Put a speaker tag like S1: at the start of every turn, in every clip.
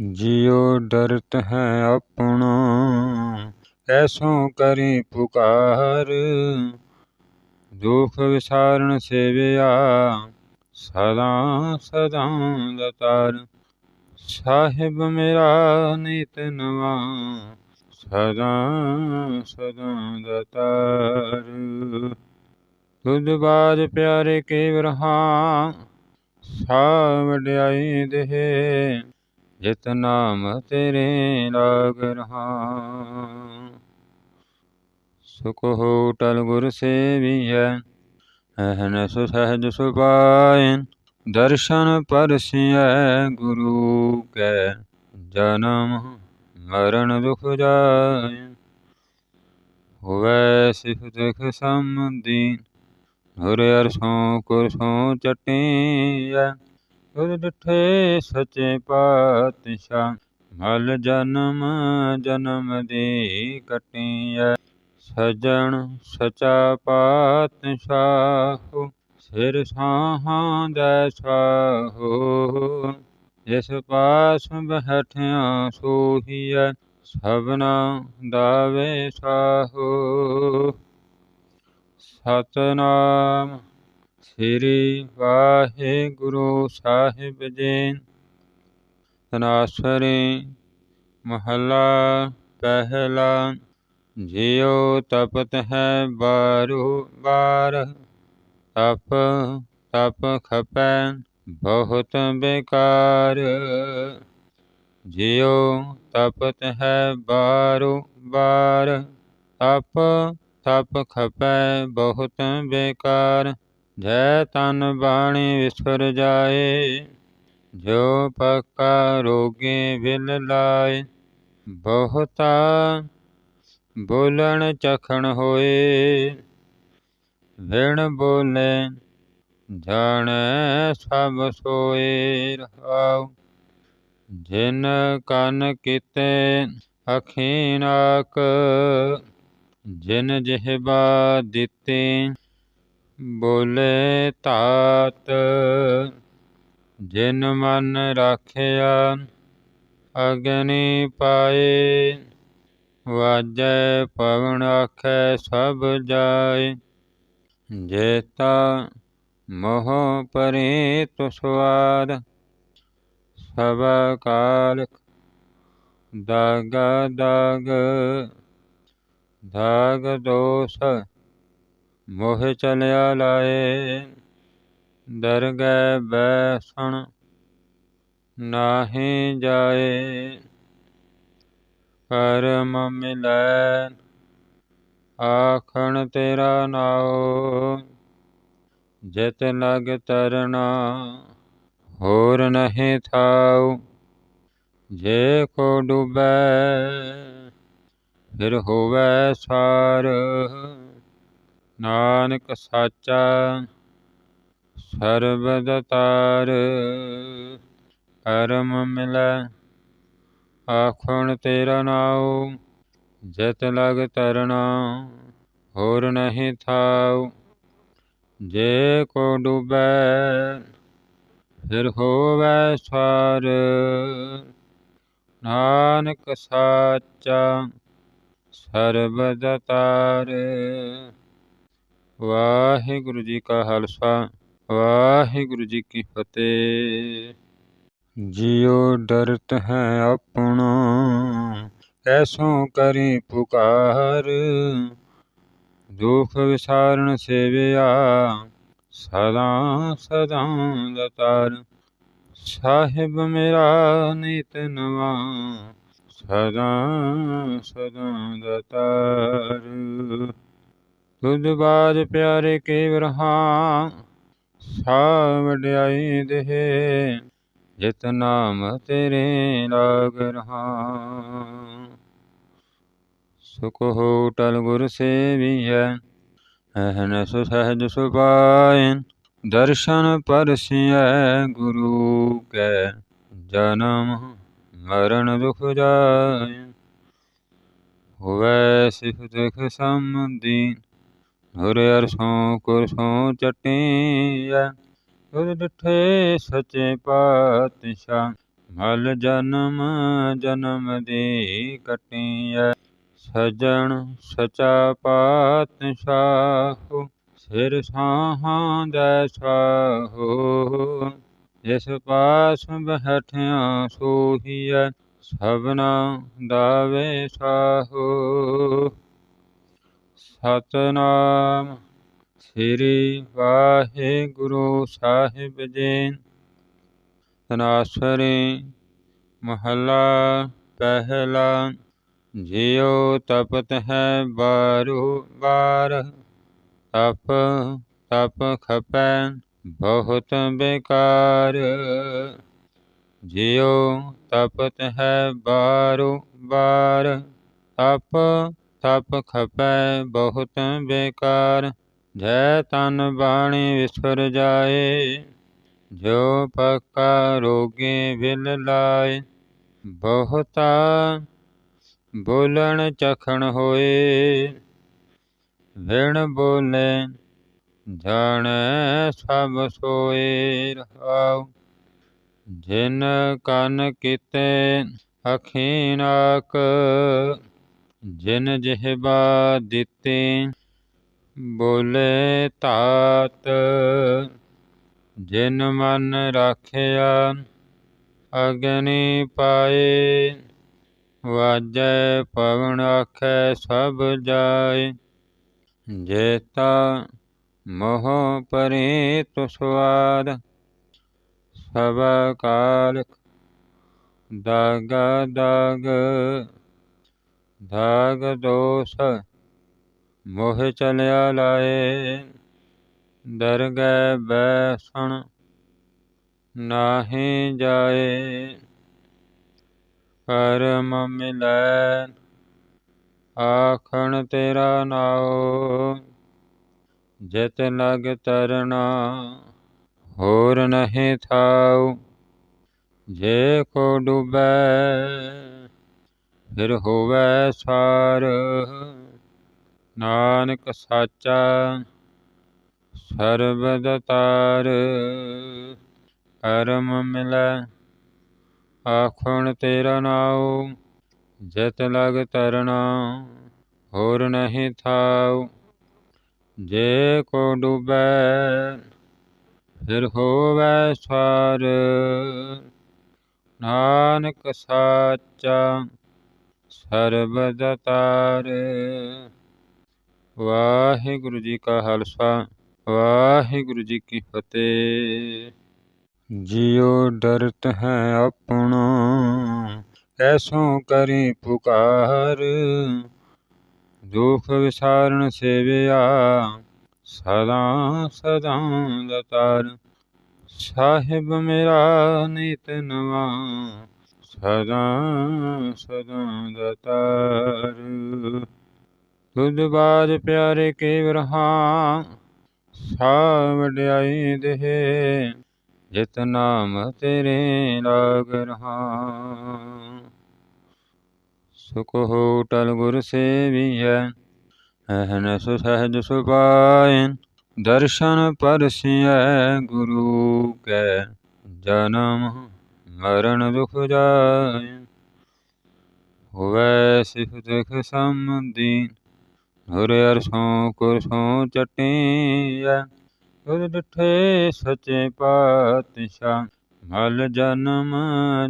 S1: ਜਿਉ ਡਰਤ ਹੈ ਆਪਣਾ, ਐਸੋ ਕਰੀ ਪੁਕਾਰ। ਦੁਖ ਵਿਸਾਰਨ ਸੇਵਿਆ, ਸਦਾ ਸਦਾ ਦਤਾਰ ਸਾਹਿਬ ਮੇਰਾ ਨਿਤ ਨਵਾ, ਸਦਾ ਸਦਾ ਦਤਾਰ ਤੁਧ ਬਾਜ ਪਿਆਰੇ ਕੇ ਵਰਹਾ ਸਾ ਵਡਿਆਈ ਦੇਹ। ਜਿਤ ਨਾਮ ਤੇਰੇ ਲਾਗ ਰਹਾ। ਸੁਖ ਹੋਟਲ ਗੁਰ ਸੇਵੀਐ ਅਹਨਸ ਸਹਜ ਸੁਪਾਇ ਦਰਸ਼ਨ ਪਰਸਿਐ ਗੁਰੂ ਕੈ। ਜਨਮ ਮਰਨ ਦੁਖ ਜਾਇ, ਹੋਵੈ ਸਿਖ ਦੁਖ ਸੰਬੰਧੀ ਹੁਰ ਅਰਸੋਂ ਕੁਰਸੋਂ ਚਟੀਐ। ਤੁਧ ਡਿਠੇ ਸਚੇ ਪਾਤਸ਼ਾਹ, ਮਲ ਜਨਮ ਜਨਮ ਦੀ ਕਟੀਐ। ਸਜਣ ਸਚਾ ਪਾਤਸ਼ਾਹ, ਸਿਰ ਸਾਹਾਂ ਦੈ ਸਾਹੋ। ਜਿਸ ਪਾਸ ਬਹਿਠਿਆ ਸੋਹੀਐ, ਸਭਨਾ ਦਾਵੇ ਸਾਹੋ। ਸਤਨਾਮ ਸ੍ਰੀ ਵਾਹਿਗੁਰੂ ਸਾਹਿਬ ਜੀ। ਤਨਾਸਰੀ ਮਹਲਾ ਪਹਿਲਾ, ਜਿਉ ਤਪਤ ਹੈ ਬਾਰੂ ਬਾਰ ਤਪ ਤਪ ਖਪੈ ਬਹੁਤ ਬੇਕਾਰ। ਜਿਉ ਤਪਤ ਹੈ ਬਾਰੂ ਬਾਰ ਤਪ ਤਪ ਖਪੈ ਬਹੁਤ ਬੇਕਾਰ। ਜੈ ਤਨ ਬਾਣੀ ਵਿਸਰ ਜਾਏ, ਜੋ ਪੱਕਾ ਰੋਗੇ ਵਿਲ ਲਾਏ। ਬਹੁਤਾ ਬੋਲਣ ਚਖਣ ਹੋਏ ਵਿਣ ਬੋਲੇ ਜਾਣੈ ਸਭ ਸੋਏ ਰਹਾਉ। ਜਿਨ ਕੰਨ ਕੀਤੇ ਅਖੀ ਨਾਕ ਜਿਨ ਜਿਹਬਾ ਦਿੱਤੀ ਬੋਲੇ ਧਾਤ ਜਿਨ ਮਨ ਰਾਖਿਆ, ਅਗਨੀ ਪਾਏ। ਵਾਜੈ ਪਵਨ ਆਖੈ ਸਭ ਜਾਏ। ਜੇਤਾ ਮੋਹ ਪਰੇ ਤੁਸਵਾਦ ਸਭ ਕਾਲ ਦਾਗ ਦਾਗ ਦਾਗ ਦੋਸ ਮੋਹ ਚਲਿਆ ਲਾਏ, ਦਰਗਹਿ ਬੈਸਣ ਨਾਹੀ ਜਾਏ ਕਰਮ ਮਿਲੈ ਆਖਣ ਤੇਰਾ ਨਾਉ, ਜਿਤ ਲਗ ਤਰਨਾ ਹੋਰ ਨਹੀਂ ਥਾਉ। ਜੇ ਕੋ ਡੁਬੈ, ਫਿਰ ਹੋਵੇ ਸਾਰ। ਨਾਨਕ ਸਾਚਾ ਸਰਬਦ ਤਾਰ ਕਰਮ ਮਿਲੈ, ਆਖਣ ਤੇਰਾ ਨਾਉ, ਜਿਤ ਲਗ ਤਰਨਾ ਹੋਰ ਨਹੀਂ ਥਾਉ। ਜੇ ਕੋ ਡੁਬੈ, ਫਿਰ ਹੋਵੈ ਸਾਰ। ਨਾਨਕ ਸਾਚਾ ਸਰਬਦ ਤਾਰ ਵਾਹਿਗੁਰੂ ਜੀ ਕਾ ਖਾਲਸਾ, ਵਾਹਿਗੁਰੂ ਜੀ ਕੀ ਫਤਿਹ। ਜਿਉ ਡਰਤ ਹੈ ਆਪਣਾ, ਐਸੋ ਕਰੀ ਪੁਕਾਰ। ਦੁਖ ਵਿਸਾਰਨ ਸੇਵਿਆ, ਸਦਾ ਸਦਾ ਦਤਾਰ ਸਾਹਿਬ ਮੇਰਾ ਨਿਤ ਨਵਾ, ਸਦਾ ਸਦਾ ਦਤਾਰ ਤੁਧ ਬਾਜ ਪਿਆਰੇ ਕੇ ਵਰਹਾ ਸਾ ਵਡਿਆਈ ਦੇਹ, ਜਿਤ ਨਾਮ ਤੇਰੇ ਲਾਗ ਰਹਾ। ਸੁਖ ਹੋਟਲ ਗੁਰ ਸੇਵੀਐ ਅਹਨਸ ਸਹਜ ਸੁਪਾਇ ਦਰਸ਼ਨ ਪਰਸਿਐ ਗੁਰੂ ਕੈ, ਜਨਮ ਮਰਨ ਦੁਖ ਜਾਇ। ਹੋਵੈ ਸਿਖ ਦੁਖ ਸੰਬੰਧੀ ਹੁਰ ਅਰਸੋਂ ਕੁਰਸੋਂ ਚਟੀਐ। ਤੁਧ ਡਿਠੇ ਸਚੇ ਪਾਤਸ਼ਾਹ, ਮਲ ਜਨਮ ਜਨਮ ਦੀ ਕਟੀਐ। ਸਜਣ ਸਚਾ ਪਾਤਸ਼ਾਹੂ, ਸਿਰ ਸਾਹਾਂ ਦੈ ਸਾਹੋ। ਜਿਸ ਪਾਸ ਬਹਿਠਿਆ ਸੋਹੀਐ, ਸਭਨਾ ਦਾਵੇ ਸਾਹੋ। ਸਤਨਾਮ। ਸ੍ਰੀ ਵਾਹਿਗੁਰੂ ਸਾਹਿਬ ਜੀ। ਤਨਾਸਰੀ ਮਹੱਲਾ ਪਹਿਲਾ। ਜਿਉ ਤਪਤ ਹੈ ਬਾਰੂ ਬਾਰ ਤਪ ਤਪ ਖਪੈ ਬਹੁਤ ਬੇਕਾਰ। ਜਿਉ ਤਪਤ ਹੈ ਬਾਰੂ ਬਾਰ ਤਪ ਤਪ ਖਪੈ ਬਹੁਤ ਬੇਕਾਰ, ਜੈ ਤਨ ਬਾਣੀ ਵਿਸਰ ਜਾਏ। ਜੋ ਪੱਕਾ ਰੋਗੇ ਵਿਲ ਲਾਏ, ਬਹੁਤਾ ਬੋਲਣ ਚਖਣ ਹੋਏ। ਵਿਣ ਬੋਲੇ ਜਾਣੈ ਸਭ ਸੋਏ ਰਹਾਉ। ਜਿਨ ਕੰਨ ਕੀਤੇ ਅਖੀਨਾਕ ਜਿਨ ਜਿਹਬਾ ਦਿੱਤੀ ਬੋਲੇ ਧਾਤ ਜਿਨ ਮਨ ਰਾਖਿਆ ਅਗਨੀ ਪਾਏ, ਵਾਜੈ ਪਵਨ ਆਖੈ ਸਭ ਜਾਏ। ਜੇਤਾ ਮੋਹ ਪਰੇ ਤੁਸਵਾਦ ਸਭ ਕਾਲ ਦਾਗ ਦਾਗ। ਦਾਗ ਦੋਸ, ਮੋਹ ਚਲਿਆ ਲਾਏ, ਦਰਗਹਿ ਬੈਸਣ ਨਾਹੀ ਜਾਏ ਕਰਮ ਮਿਲੈ ਆਖਣ ਤੇਰਾ ਨਾਉ, ਜਿਤ ਲਗ ਤਰਨਾ ਹੋਰ ਨਹੀਂ ਥਾਉ, ਜੇ ਕੋ ਡੁਬੈ ਫਿਰ ਹੋਵੇ ਸਾਰ, ਨਾਨਕ ਸਾਚਾ ਸਰਬਦ ਤਾਰ ਕਰਮ ਮਿਲੈ, ਆਖਣ ਤੇਰਾ ਨਾਉ, ਜਿਤ ਲਗ ਤਰਨਾ ਹੋਰ ਨਹੀਂ ਥਾਉ। ਜੇ ਕੋ ਡੁਬੈ, ਫਿਰ ਹੋਵੇ ਸਾਰ, ਨਾਨਕ ਸਾਚਾ ਸਰਬਦ ਤਾਰ ਵਾਹਿਗੁਰੂ ਜੀ ਕਾ ਖਾਲਸਾ, ਵਾਹਿਗੁਰੂ ਜੀ ਕੀ ਫਤਿਹ। ਜਿਉ ਡਰਤ ਹੈ ਆਪਣਾ, ਐਸੋ ਕਰੀ ਪੁਕਾਰ। ਦੁਖ ਵਿਸਾਰਨ ਸੇਵਿਆ, ਸਦਾ ਸਦਾ ਦਤਾਰ ਸਾਹਿਬ ਮੇਰਾ ਨਿਤ ਨਵਾ ਸਦਾ ਸਦਾ ਦਤਾਰ ਤੁਧ ਬਾਜ ਪਿਆਰੇ ਕੇ ਵਰਹਾ ਸਾ ਵਡਿਆਈ ਦੇਹ। ਜਿਤ ਨਾਮ ਤੇਰੇ ਲਾਗ ਰਹਾ। ਸੁਖ ਹੋਟਲ ਗੁਰ ਸੇਵੀਐ ਅਹਨਸ ਸਹਜ ਸੁਪਾਇ ਦਰਸ਼ਨ ਪਰਸਿਐ ਗੁਰੂ ਕੈ, ਜਨਮ ਮਰਨ ਦੁਖ ਜਾਇ ਹੋਵੈ ਸਿਖ ਦੁਖ ਸੰਬੰਧੀ ਹੁਰ ਅਰਸੋਂ ਕੁਰਸੋਂ ਚਟੀਐ ਤੁਧ ਡਿਠੇ ਸਚੇ ਪਾਤਸ਼ਾਹ, ਮਲ ਜਨਮ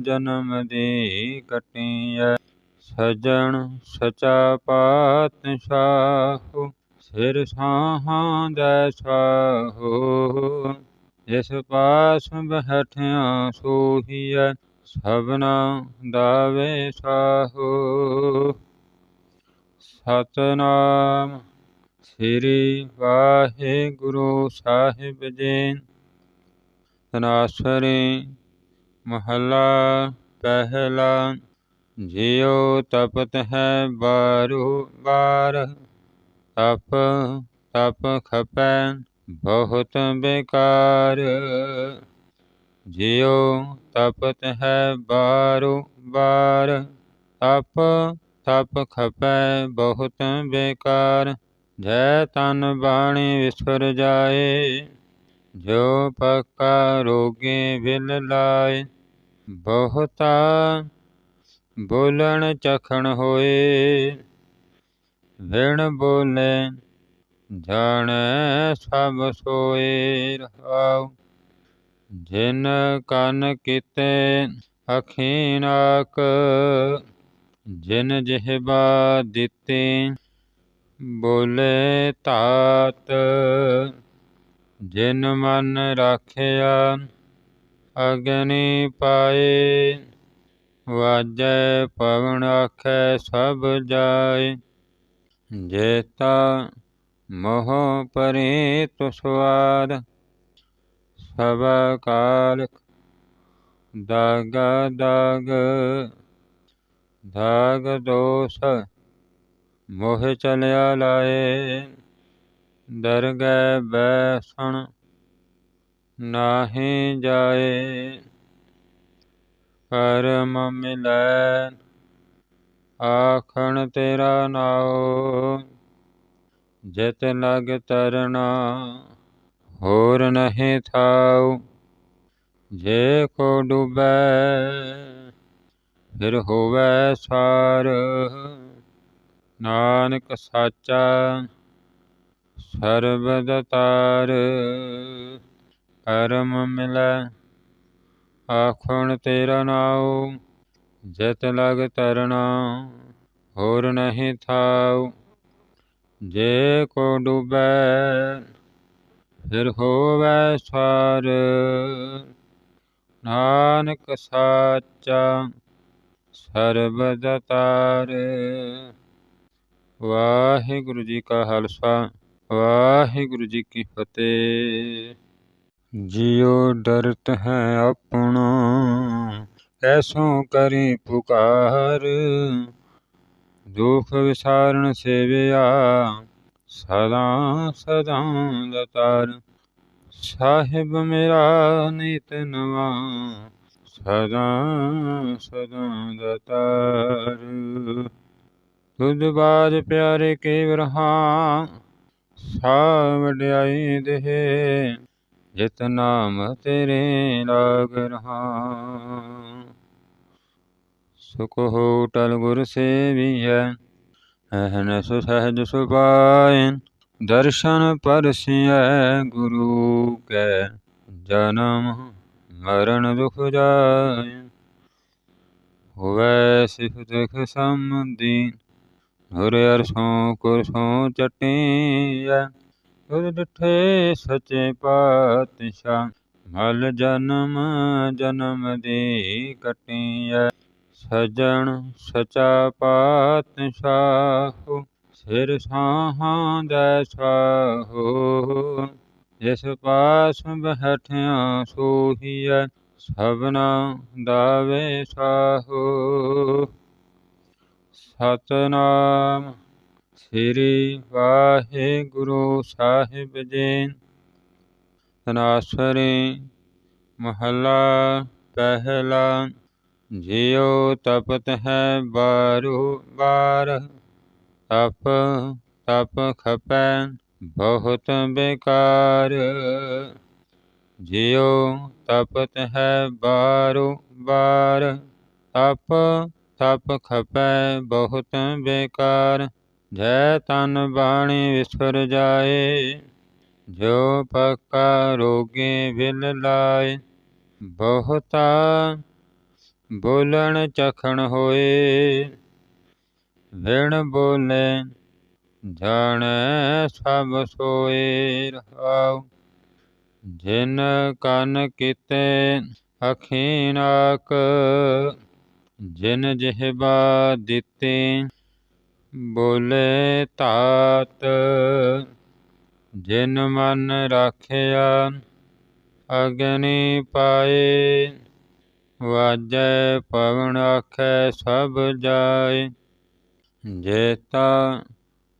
S1: ਜਨਮ ਦੀ ਕਟੀਐ, ਸਜਣ ਸਚਾ ਪਾਤਸ਼ਾਹ, ਸਿਰ ਸਾਹਾਂ ਦੈ ਸਾਹੋ। ਜਿਸ ਪਾਸ ਬਹਿਠਿਆ ਸੋਹੀਐ, ਸਭਨਾ ਦਾਵੇ ਸਾਹੋ ਸਤਨਾਮ ਸ੍ਰੀ ਵਾਹਿਗੁਰੂ ਸਾਹਿਬ ਜੀ। ਤਨਾਸਰੀ ਮਹੱਲਾ ਪਹਿਲਾ, ਜਿਉ ਤਪਤ ਹੈ ਬਾਰੂ ਬਾਰ, ਤਪ ਤਪ ਖਪੈ ਬਹੁਤ ਬੇਕਾਰ। ਜਿਉ ਤਪਤ ਹੈ ਬਾਰੂ ਬਾਰ, ਤਪ ਤਪ ਖਪੈ ਬਹੁਤ ਬੇਕਾਰ। ਜੈ ਤਨ ਬਾਣੀ ਵਿਸਰ ਜਾਏ, ਜੋ ਪੱਕਾ ਰੋਗੇ ਵਿਲ ਲਾਏ। ਬਹੁਤਾ ਬੋਲਣ ਚਖਣ ਹੋਏ ਵਿਣ ਬੋਲੇ ਜਾਣੈ ਸਭ ਸੋਏ ਰਹਾਉ, ਜਿਨ ਕੰਨ ਕੀਤੇ ਅਖੀਨਾਕ ਜਿਨ ਜਿਹਬਾ ਦਿੱਤੀ ਬੋਲੇ ਧਾਤ, ਜਿਨ ਮਨ ਰਾਖਿਆ ਅਗਨੀ ਪਾਏ, ਵਾਜੈ ਪਵਨ ਆਖੈ ਸਭ ਜਾਏ ਜੇਤਾ ਮੋਹ ਪਰੇ ਤੁਸਵਾਦ ਸਭ ਕਾਲਕ ਦਾਗ ਦਾਗ ਦਾਗ ਦੋਸ ਮੋਹ ਚਲਿਆ ਲਾਏ, ਦਰਗਹਿ ਬੈਸਣ ਨਾਹੀ ਜਾਏ। ਕਰਮ ਮਿਲੈ, ਆਖਣ ਤੇਰਾ ਨਾਉ ਜਿਤ ਲਗ ਤਰਨਾ ਹੋਰ ਨਹੀਂ ਥਾਉ। ਜੇ ਕੋ ਡੁਬੈ, ਫਿਰ ਹੋਵੇ ਸਾਰ। ਨਾਨਕ ਸਾਚਾ ਸਰਬਦ ਤਾਰ ਕਰਮ ਮਿਲੈ, ਆਖਣ ਤੇਰਾ ਨਾਉ। ਜਿਤ ਲਗ ਤਰਨਾ ਹੋਰ ਨਹੀਂ ਥਾਉ। ਜੇ ਕੋ ਡੁਬੈ, ਫਿਰ ਹੋਵੇ ਸਾਰ। ਨਾਨਕ ਸਾਚਾ ਸਰਬਦ ਤਾਰ। ਵਾਹਿਗੁਰੂ ਜੀ ਕਾ ਖਾਲਸਾ, ਵਾਹਿਗੁਰੂ ਜੀ ਕੀ ਫਤਿਹ। ਜਿਉ ਡਰਤ ਹੈ ਆਪਣਾ, ਐਸੋ ਕਰੀ ਪੁਕਾਰ। ਦੁਖ ਵਿਸ਼ਾਰਣ ਸੇਵਿਆ, ਸਦਾ ਸਦਾ ਦਤਾਰ ਸਾਹਿਬ ਮੇਰਾ ਨਿਤ ਨਵਾ, ਸਦਾ ਸਦਾ ਦਤਾਰ ਤੁਧ ਬਾਜ ਪਿਆਰੇ ਕੇ ਵਰਹਾ ਸਾ ਵਡਿਆਈ ਦੇਹ, ਜਿਤ ਨਾਮ ਤੇਰੇ ਲਾਗ ਰਹਾ। ਸੁਖ ਹੋ ਟਲ ਗੁਰ ਸੇਵੀਐ, ਅਹਨ ਸੁ ਸਹਜ ਸੁਪਾਇ ਦਰਸ਼ਨ ਪਰਸਿਐ ਗੁਰੂ ਕੈ, ਜਨਮ ਮਰਨ ਦੁਖ ਜਾਏ ਹੋਵੈ ਸਿਫਤ ਸੰਬੰਧੀ ਹੁਰ ਅਰਸੋਂ ਕੁਰਸੋਂ ਚਟੀਐ ਤੁਧ ਡਿਠੇ ਸਚੇ ਪਾਤਸ਼ਾਹ, ਮਲ ਜਨਮ ਜਨਮ ਦੀ ਕਟੀਐ। ਸਜਣ ਸਚਾ ਪਾਤਸ਼ਾਹ, ਸਿਰ ਸਾਹਾਂ ਦੈ ਸਾਹੋ। ਜਿਸ ਪਾਸ ਬਹਿਠਿਆ ਸੋਹੀਐ, ਸਭਨਾ ਦਾਵੇ ਸਾਹੋ ਸਤਨਾਮ ਸ੍ਰੀ ਵਾਹਿਗੁਰੂ ਸਾਹਿਬ ਜੀ। ਤਨਾਸਰੀ ਮਹੱਲਾ ਪਹਿਲਾ ਜਿਉ ਤਪਤ ਹੈ ਬਾਰੂ ਬਾਰ, ਤਪ ਤਪ ਖਪੈ ਬਹੁਤ ਬੇਕਾਰ। ਜਿਉ ਤਪਤ ਹੈ ਬਾਰੂ ਬਾਰ, ਤਪ ਤਪ ਖਪੈ ਬਹੁਤ ਬੇਕਾਰ। ਜੈ ਤਨ ਬਾਣੀ ਵਿਸਰ ਜਾਏ, ਜੋ ਪੱਕਾ ਰੋਗੇ ਵਿਲ ਲਾਏ, ਬਹੁਤਾ ਬੋਲਣ ਚਖਣ ਹੋਏ। ਵਿਣ ਬੋਲੇ, ਜਾਣੈ ਸਭ ਸੋਏ ਰਹਾਉ। ਜਿਨ ਕੰਨ ਕੀਤੇ ਅਖੀਨਾਕ ਜਿਨ ਜਿਹਬਾ ਦਿੱਤੀ, ਬੋਲੇ ਧਾਤ। ਜਿਨ ਮਨ ਰਾਖਿਆ, ਅਗਨੀ ਪਾਏ ਵਾਜੈ ਪਵਨ ਆਖੈ ਸਭ ਜਾਏ, ਜੇਤਾ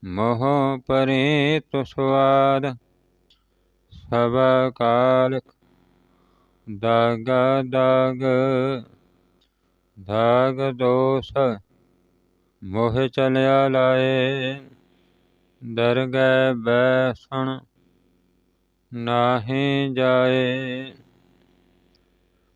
S1: ਮੋਹ ਪਰੇ ਤੁਸਵਾਦ ਸਭ ਕਾਲਕ ਦਾਗ ਦਾਗ ਦਾਗ ਦੋਸ ਮੋਹ ਚਲਿਆ ਲਾਏ, ਦਰਗਹਿ ਬੈਸਣ ਨਾਹੀ ਜਾਏ।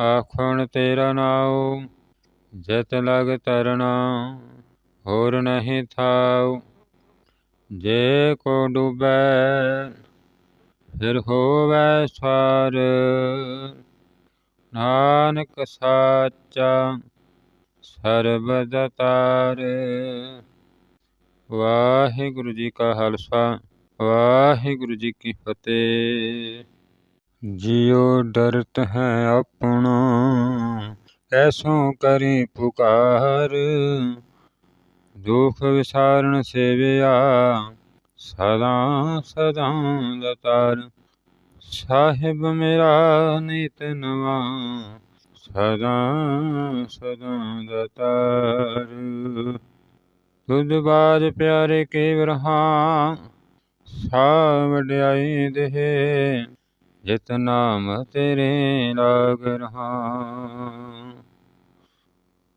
S1: ਆਖਣ ਤੇਰਾ ਨਾਉ, ਜਿਤ ਲਗ ਤਰਨਾ ਹੋਰ ਨਹੀਂ ਥਾਉ। ਜੇ ਕੋ ਡੁਬੈ, ਫਿਰ ਹੋਵੈ ਸਾਰ ਨਾਨਕ ਸਾਚਾ, ਸਰਬਦ ਤਾਰ। ਵਾਹਿਗੁਰੂ ਜੀ ਕਾ ਖਾਲਸਾ, ਵਾਹਿਗੁਰੂ ਜੀ ਕੀ ਫਤਿਹ। ਜਿਉ ਡਰਤ ਹੈ ਆਪਣਾ ਕੈਸੋ ਕਰੀ ਪੁਕਾਰ। ਦੁਖ ਵਿਸਾਰਨ ਸੇਵਿਆ, ਸਦਾ ਸਦਾ ਦਤਾਰ ਸਾਹਿਬ ਮੇਰਾ ਨਿਤ ਨਵਾ, ਸਦਾ ਸਦਾ ਦਤਾਰ ਤੁਧ ਬਾਜ ਪਿਆਰੇ ਕੇ ਵਰਹਾ ਸਾ ਵਡਿਆਈ ਦੇਹ। ਜਿਤ ਨਾਮ ਤੇਰੇ ਲਾਗ ਰਹਾ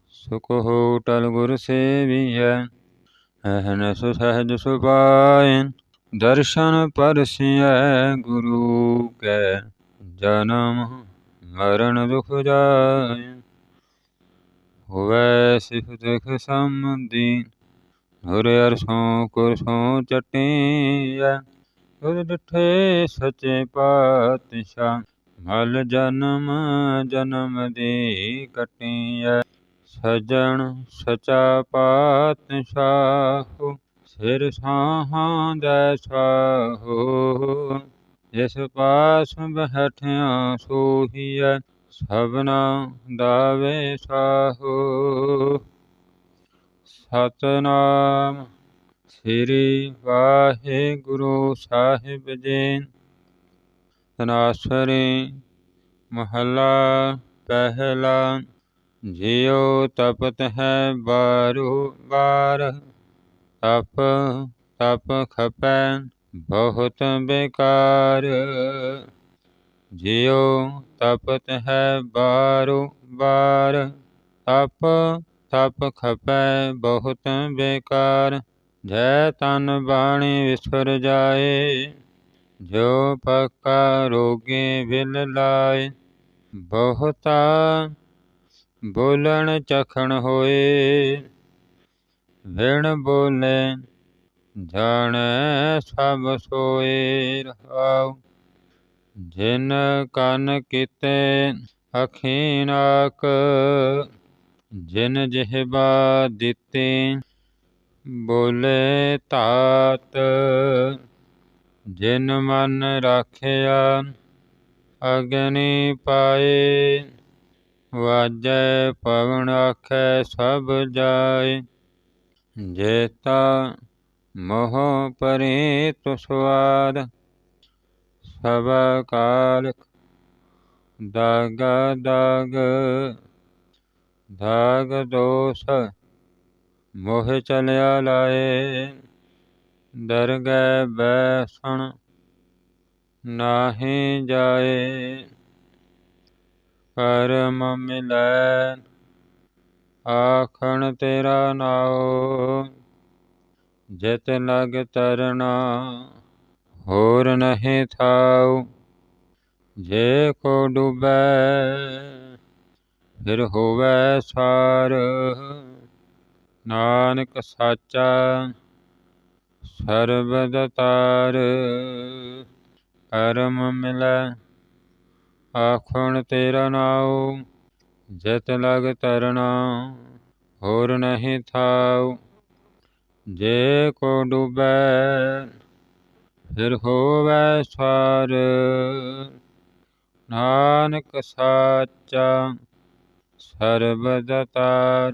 S1: ਸੁਖ ਹੋਟਲ ਗੁਰ ਸੇਵੀਐ ਅਹਨਸ ਸਹਜ ਸੁਭਾਇ, ਦਰਸ਼ਨ ਪਰਸਿਐ ਗੁਰੂ ਕੈ ਜਨਮ ਮਰਨ ਦੁਖ ਜਾਇ। ਹੋਵੈ ਦੁਖ ਸੰਬੰਧੀ ਹੁਰ ਅਰਸੋਂ ਕੁਰਸੋਂ ਚਟੀਐ। ਤੁਧ ਡਿਠੇ ਸਚੇ ਪਾਤਸ਼ਾਹ, ਮਲ ਜਨਮ ਜਨਮ ਦੀ ਕਟੀਐ। ਸਜਣ ਸਚਾ ਪਾਤਸ਼ਾਹ, ਸਿਰ ਸਾਹਾਂ ਦੈ ਸਾਹੋ। ਜਿਸ ਪਾਸ ਬਹਿਠਿਆ ਸੋਹੀਐ, ਸਭਨਾ ਦਾਵੇ ਸਾਹੋ। ਸਤਨਾਮ ਸ੍ਰੀ ਵਾਹਿਗੁਰੂ ਸਾਹਿਬ ਜੀ। ਤਨਾਸਰੀ ਮਹਲਾ ਪਹਿਲਾ, ਜਿਉ ਤਪਤ ਹੈ ਬਾਰੂ ਬਾਰ ਤਪ ਤਪ ਖਪੈ ਬਹੁਤ ਬੇਕਾਰ। ਜਿਉ ਤਪਤ ਹੈ ਬਾਰੂ ਬਾਰ ਤਪ ਤਪ ਖਪੈ ਬਹੁਤ ਬੇਕਾਰ। ਜੈ ਤਨ ਬਾਣੀ ਵਿਸਰ ਜਾਏ, ਜੋ ਪੱਕਾ ਰੋਗੇ ਵਿਲ ਲਾਏ। ਬਹੁਤਾ ਬੋਲਣ ਚਖਣ ਹੋਏ ਵਿਣ ਬੋਲੇ ਜਾਣੈ ਸਭ ਸੋਏ ਰਹਾਉ। ਜਿਨ ਕੰਨ ਕੀਤੇ ਅਖੀਨਾਕ ਜਿਨ ਜਿਹਬਾ ਦਿੱਤੀ ਬੋਲੇ ਧਾਤ ਜਿਨ ਮਨ ਰਾਖਿਆ ਅਗਨੀ ਪਾਏ, ਵਾਜੈ ਪਵਨ ਆਖੈ ਸਭ ਜਾਏ। ਜੇਤਾ ਮੋਹ ਪਰੇ ਤੁਸਵਾਦ ਸਭ ਕਾਲ ਦਾਗ ਦਾਗ ਦਾਗ ਦੋਸ ਮੋਹ ਚਲਿਆ ਲਾਏ, ਦਰਗਹਿ ਬੈਸਣ ਨਾਹੀ ਜਾਏ ਕਰਮ ਮਿਲੈ ਆਖਣ ਤੇਰਾ ਨਾਉ, ਜਿਤ ਲਗ ਤਰਨਾ ਹੋਰ ਨਹੀਂ ਥਾਉ। ਜੇ ਕੋ ਡੁਬੈ, ਫਿਰ ਹੋਵੇ ਸਾਰ। ਨਾਨਕ ਸਾਚਾ ਸਰਬਦ ਤਾਰ ਕਰਮ ਮਿਲੈ, ਆਖਣ ਤੇਰਾ ਨਾਉ, ਜਿਤ ਲਗ ਤਰਨਾ ਹੋਰ ਨਹੀਂ ਥਾਉ। ਜੇ ਕੋ ਡੁਬੈ, ਫਿਰ ਹੋਵੈ ਸਾਰ ਨਾਨਕ ਸਾਚਾ ਸਰਬਦ ਤਾਰ